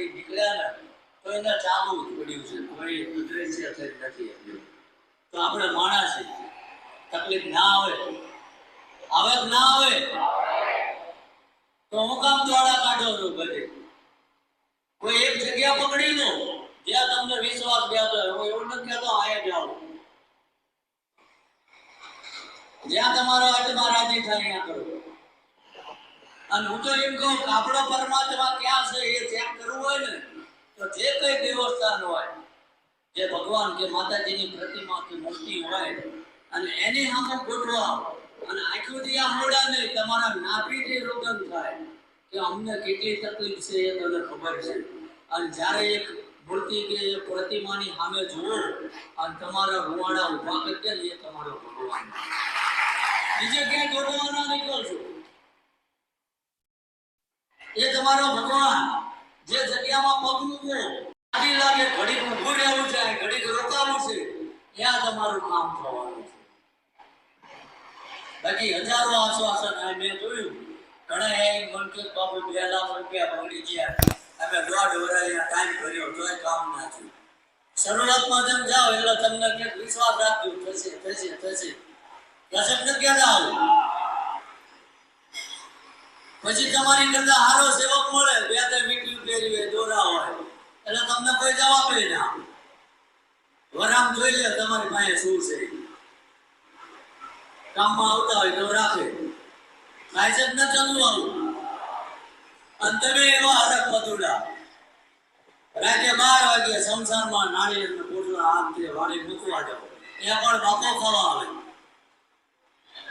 માંથી નીકળ્યા ને, તો એને ચાલુ પડ્યું છે. કોઈ અદ્રશ્ય થઈ નથી તો આપણે માણસ. તકલીફ ના આવે. આવે ના આવે? તો હું કામ દ્વારા કાઢો છું બધે. કોઈ એક જગ્યા પકડી લો, જ્યાં તમને વિશ્વાસ બેસો હું એવું નથી કહેતો, આયા જાઓ. જ્યાં તમારો આત્મા રાજી થાય, ત્યાં કરો. અને હું તો એમ કહું કે આપણો પરમાત્મા ક્યાં છે એ ચેક કરવું હોય ને, તો જે કઈ દેવસ્થાન હોય, જે ભગવાન કે માતાજીની પ્રતિમા કે મૂર્તિ હોય, અને એની સામે ગોઠવા, અને આખું દી આ મોડાને તમારા નાભીથી રોગન થાય, કે અમને કેટલી તકલીફ છે એ તમને ખબર છે. અને જ્યારે એક મૂર્તિ કે પ્રતિમાની સામે જુઓ, અને તમારા રૂવાડા ઊભા કરી દે એ તમારો ભગવાન. બીજે ક્યાંય ગોઠવાના નીકળશો. એ તમારો ભગવાન. જે જગ્યામાં પગ છે આજી લાગે ઘડીક ઊભું રહેવું છે ઘડીક રોકાવું છે, ત્યાં તમારું કામ થવાનું છે. બાકી હજારો આશ્વાસન મેં જોયું. ઘણા એ મન બાપુ બે લાખ રૂપિયા બગડી ગયા. અમે દોઢ વર્ષ ટાઈમ ભર્યો તોય કામ ના થયું. શરૂઆતમાં જેમ જાઓ એટલે તમને કંઈક વિશ્વાસ રાખ્યો થશે થશે થશે. થશે ને આવું પછી તમારી કરતા હારો સેવક મળે, બે ત્રણ વીંટી પહેરી દોરા હોય. એટલે તમને કોઈ જવાબ ના વરામ જોઈ લે તમારી પાસે શું છે. કામમાં આવતા હોય તો રાખે. છે ન ચાલુ આવું. અને તમે એવા હરક પતુડા રાતે બાર વાગે સંસારમાં નાળિયેર પોટલા આમ વાળી મૂકવા જાઓ. ત્યાં પણ બાપો ખાવા આવે.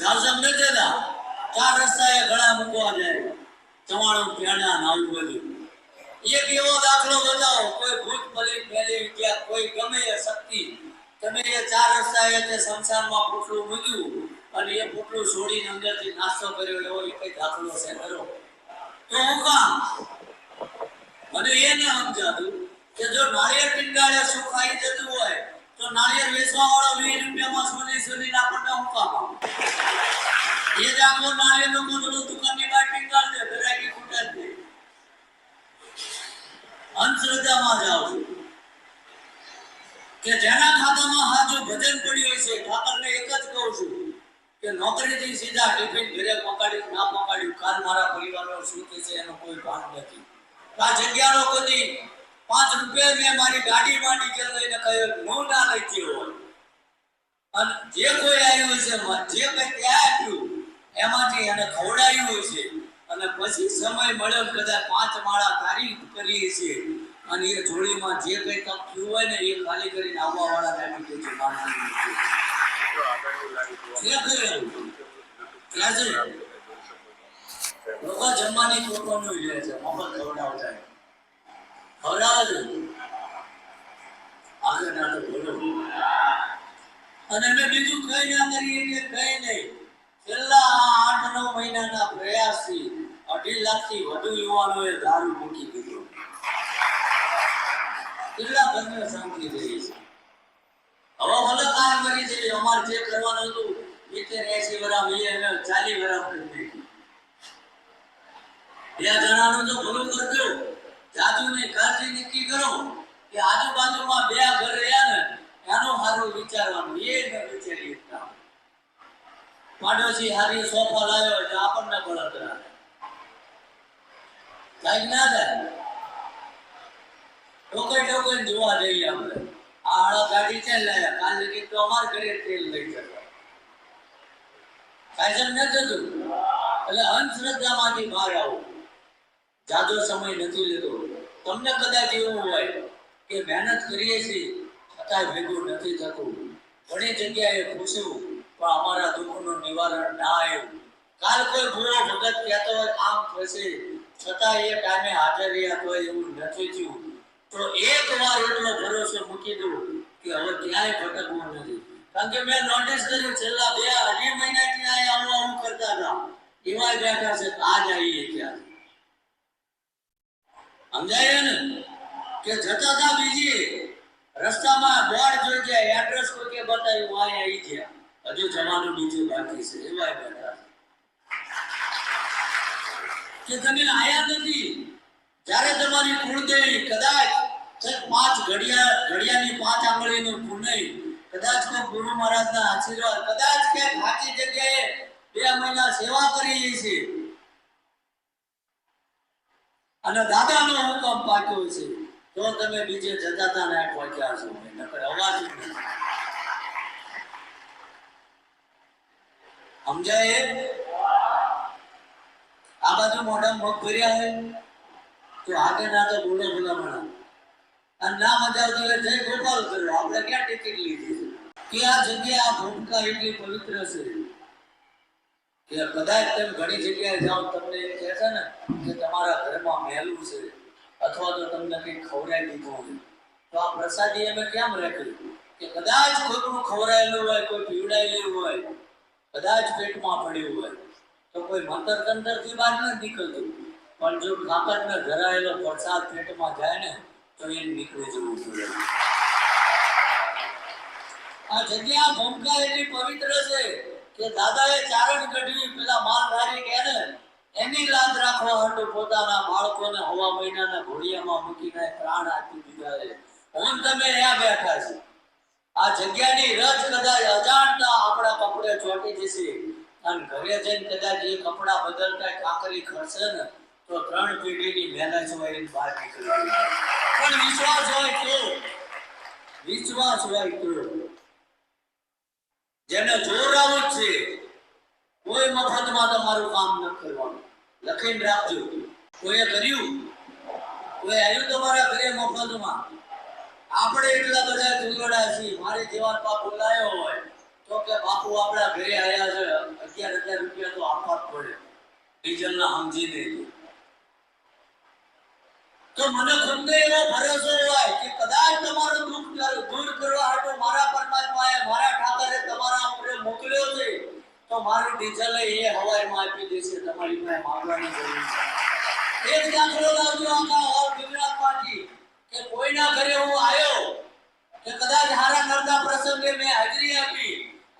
જાવ સમજે જતા? ચાર રસ્તાએ ગળા મૂકવા જાય. ચવાણું પ્રેરણા ને આવું બધું. એક એવો દાખલો બતાવો, કોઈ ભૂત ભલી પહેલી ગયા કોઈ ગમે એ શક્તિ. તમે એ ચાર રસ્તાએ તે સંસારમાં પોટલું મૂક્યું અને એ પોટલું છોડીને અંદરથી નાસ્તો કર્યો એવો એ કઈ દાખલો છે ખરો? તો હું કામ? મને એ ન સમજાતું કે જો નાળિયેર પિંગાળે સુખ આવી જતું હોય, તો નાળિયેર વેચવા વાળો વીસ રૂપિયામાં સોની સોની આપણને હું કામ? એ જ આખો નાળિયેર નો મોટો દુકાનની બહાર ટીંગાળ દે ગરાકી જ દે અંધશ્રદ્ધામાં જાઓ. કે જેના ખાતામાં હાજો ભજન પડ્યો હશે, ઠાકરને એક જ કહું છું કે નોકરીથી સીધા ટિફિન ઘરે પકાડ્યું ના પકાડ્યું કાલ મારા પરિવારનો શું થશે એનો કોઈ ભાન નથી. આ જગ્યાનો કોઈ પાંચ રૂપિયા મેં મારી ગાડી માંડી કે લઈને કહ્યો હું ના લઈ ગયો અને જે કોઈ આવ્યું છે જે કંઈ ત્યાં આપ્યું એમાંથી એને ખવડાવ્યું છે. અને પછી સમય મળ્યો કદાચ પાંચ માળા તારીફ કરીએ છીએ. અને એ જોડીમાં જે કંઈ તક થયું હોય ને એ ખાલી કરીને આવવા વાળા? લોકો જમવાની કોકોનું લે છે મફત ખવડાવતા ખવડાવે આગળ ના તો બોલો અને મેં બીજું કઈ ના કરીએ કઈ નહીં. છેલ્લા આઠ નવ મહિનાના પ્રયાસથી અઢી લાખથી વધુ યુવાનોએ દારૂ મૂકી દીધો. કેટલા ઘરને શાંતિ રહી છે. હવે ભલે કામ કરી છે અમારે જે કરવાનું હતું સિત્તેર એસી વરા અમે ચાલી વરા કરી નાખ્યું. બે જણાનું તો ભલું કરજો જાજુ ને કાળજી નક્કી કરો કે આજુબાજુમાં બે ઘર રહ્યા ને, એનું સારું વિચારવાનું, એ ન વિચારી શકતા પાડોશી હારી સોફા લાવ્યો એટલે આપણને બળતરા થાય ના થાય. ટોકઈ ટોકઈ જોવા જઈએ આપણે. આ આળા ગાડી છે લાયા. કાલ લગી તો અમાર ઘરે તેલ લઈ જતા કાયસર ન જતું એટલે અંધશ્રદ્ધામાંથી બહાર આવો. જાજો સમય નથી લેતો. તમને કદાચ એવું હોય કે મહેનત કરીએ છીએ, છતાંય ભેગું નથી થતું. ઘણી જગ્યાએ પૂછ્યું પણ અમારા દુઃખનું નિવારણ ના આવ્યું કાલ કોઈ ભૂલો ભગત કહેતો હોય આમ થશે છતાં એ ટાઈમે હાજર રહ્યા તો એવું નથી થયું. તો એક વાર એટલો ભરોસો મૂકી દઉં કે હવે ક્યાંય ભટકવું નથી. કારણ કે મેં નોટિસ કર્યું, છેલ્લા બે અઢી મહિનાથી આ આવું આવું કરતા હતા. એવા બેઠા છે આજ આવીએ ક્યાં સમજાય ને? કે જતા હતા બીજી, રસ્તામાં બોર્ડ જોઈ ગયા એડ્રેસ કોઈ કે બતાવ્યું આ આવી ગયા. હજુ જવાનું બીજું બાકી છે. એવા બેઠા કે તમે આયા નથી? જ્યારે તમારી કુળદેવી કદાચ પાંચ ઘડિયા, ઘડિયાની પાંચ આંગળીનું પુનઈ કદાચ કોઈ ગુરુ મહારાજના આશીર્વાદ, કદાચ કે સાચી જગ્યાએ બે મહિના સેવા કરી છે. અને દાદાનો હુકમ પાક્યો છે. તો તમે બીજે જતા ને પહોંચ્યા છો નકર અવાજ નથી. સમજાય આ બાજુ મોઢા મગ ભર્યા હે? તો આગળ ના તો બોલો ભલામણા. અને ના મજા આવતી જય ગોપાલ કર્યો. આપણે ક્યાં ટિકિટ લીધી? કે આ જગ્યા આ ભૂમિકા એટલી પવિત્ર છે કે કદાચ તમે ઘણી જગ્યાએ જાઓ તમને એમ કહે છે ને કે તમારા ઘરમાં મહેલું છે અથવા તો તમને કંઈક ખવડાવી દીધું હોય. તો આ પ્રસાદી અમે કેમ રાખ્યું કે કદાચ કોઈનું ખવડાયેલું હોય, કોઈ પીવડાયેલું હોય કદાચ પેટમાં પડ્યું હોય તો કોઈ મંતર તંતરથી બહાર ન નીકળતું. પણ જો કાકડને ધરાયેલો પ્રસાદ પેટમાં જાય ને, તો એ નીકળી જવું જોઈએ. આ જગ્યા ભૂમકા એટલી પવિત્ર છે કે દાદાએ ચારણ કઢવી પેલા માલધારી કે એની લાજ રાખવા હતું પોતાના બાળકોને હવા મહિનાના ઘોડિયામાં મૂકીને પ્રાણ આપી દીધા છે. હું તમે અહીંયા બેઠા છે આ જગ્યાની રજ કદાચ અજાણતા ચોંટી જશે. અને ઘરે જઈને કદાચ એ કપડાં બદલતા કાંકરી ખર્ચે ને, તો ત્રણ પેઢીની મહેનત હોય બહાર નીકળી પણ વિશ્વાસ હોય તો વિશ્વાસ હોય તો, જેને જોરાવું છે, કોઈ મફતમાં તમારું કામ ન કરવાનું. લખીને રાખજો. કોઈએ કર્યું? કોઈ આવ્યું તમારા ઘરે મફતમાં? આપણે એટલા બધા ચૂંટણા છીએ, મારી જેવા પાપ લાયો હોય. તો છે તો આપવા જ પડે. ડીઝલના સમજી લેજો. તો કે તમારું ડીઝલ પાસે માંગવાની જરૂર છે. એક દાખલો કે કોઈના ઘરે હું આવ્યો કે કદાચ હારા નર્મદા પ્રસંગે મેં હાજરી આપી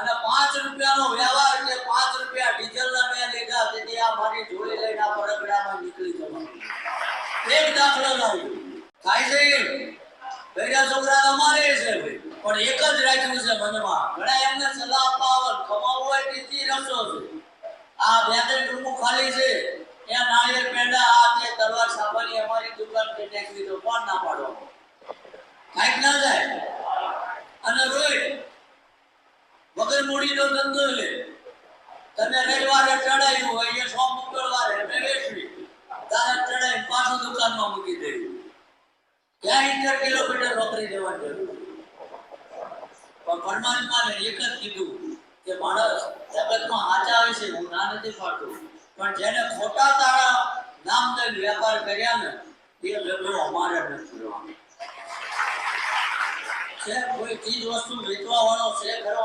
અને પાંચ રૂપિયાનો વ્યવહાર એટલે પાંચ રૂપિયા ડીઝલના મેં લીધા, તેથી આ મારી જોડી લઈને આ પરગડામાં નીકળી જવાનું એક દાખલો લાવ્યો થાય છે ભેગા છોકરા અમારે છે પણ એક જ રાખ્યું છે મનમાં. ઘણા એમને સલાહ આપવા આવે કમાવું હોય તેથી રમશો છે? આ બે ટૂંકું ખાલી છે. ત્યાં નાળિયેર પેંડા, આ તે તલવાર સાંભળી અમારી દુકાન કે ટેક્સી તો કોણ ના પાડો. કાંઈક ના જાય અને રોહિત વગર મૂડીનો ધંધો લે. તમે રવિવારે ચડાયું હોય, એ સોમ મંગળવારે મેં વેચવી. તારે ચડાઈ પાછું દુકાનમાં મૂકી દેવી. ક્યાં ઇન્ટર કિલોમીટર નોકરી જવાની જરૂર પણ પરમાત્માને એક જ કીધું કે, માણસ જગતમાં આચા હોય છે, હું ના નથી પાડતો પણ જેને ખોટા તારા નામ દઈને વેપાર કર્યા ને, એ લગ્ન અમારે નથી રહેવાનું છે, કોઈ ચીજ વસ્તુ વેચવા વાળો છે ખરો?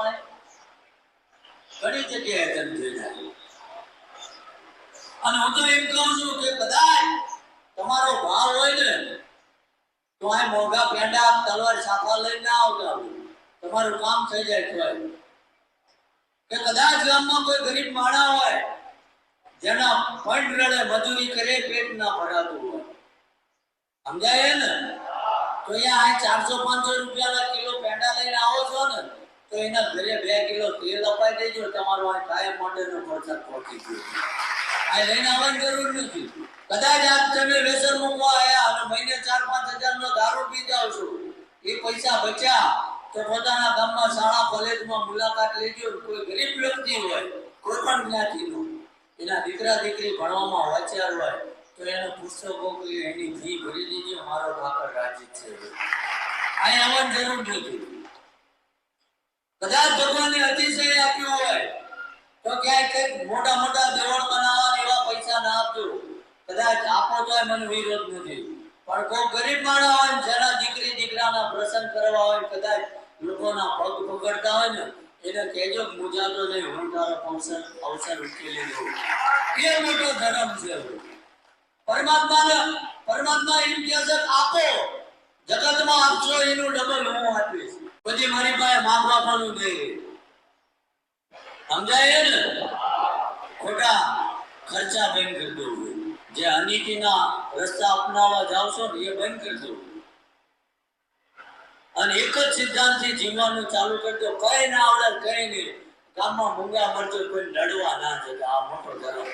ઘણી જગ્યાએ તેમ જાય અને હું તો એમ કહું છું કે કદાચ તમારો ભાવ હોય ને, તો આ મોંઘા પેંડા, તલવાર સાફા લઈને ના આવતા તમારું કામ થઈ જાય તો કે કદાચ ગામમાં કોઈ ગરીબ માણા હોય, જેના ફંડ રડે મજૂરી કરે, પેટ ના ભરાતું હોય. સમજાય ને? તો અહીંયા ચારસો પાંચસો રૂપિયાના કિલો પેંડા લઈને આવો છો ને તો એના ઘરે બે કિલો તેલ અપાઈ દેજો, તમારો આ કાયમ માટેનો ખર્ચા પહોંચી ગયો. આ લઈને આવવાની જરૂર નથી. કદાચ આજ તમે વેસન મૂકવા આવ્યા અને મહિને ચાર પાંચ હજાર નો દારૂ પી જાવ છો. એ પૈસા બચ્યા તો પોતાના ગામમાં શાળા, કોલેજમાં મુલાકાત લેજો. કોઈ ગરીબ વ્યક્તિ હોય, કોઈ પણ જ્ઞાતિનો, એના દીકરા, દીકરી ભણવામાં હોશિયાર હોય, તો એનું પુસ્તકો એની ફી ભરી દીધી મારો ઠાકર રાજી છે. અહીં આવવાની જરૂર નથી. કદાચ ભગવાને અતિશય આપ્યો હોય, તો ક્યાંય કંઈક મોટા મોટા દેવળ બનાવવા એવા પૈસા ના આપજો. કદાચ આપો તો મને વિરોધ નથી. પણ કોઈ ગરીબ માણસ હોય જેના દીકરી દીકરાના પ્રસંગ કરવા હોય, કદાચ લોકોના પગ પકડતા હોય ને, એને કહેજો મુજાતો નહીં, હું તારો અવસર અવસર ઉકેલી દઉં એ મોટો ધર્મ છે. પરમાત્માને, પરમાત્મા એમ કહે આપો. જગતમાં આપશો એનું ડબલ હું આપીશ. પછી મારી પાસે માંગવા પણ નહીં સમજાય ને? ખોટા ખર્ચા બંધ કરી દઉં જે અનિતિના રસ્તા અપનાવવા જાવ છો ને એ બંધ કરજો અને એક જ સિદ્ધાંતથી જીવવાનું ચાલુ કરજો કઈ ના આવડે કઈ નહીં. ગામમાં મૂંગા મરજો કોઈ લડવા ના જતા. આ મોટો ધર્મ.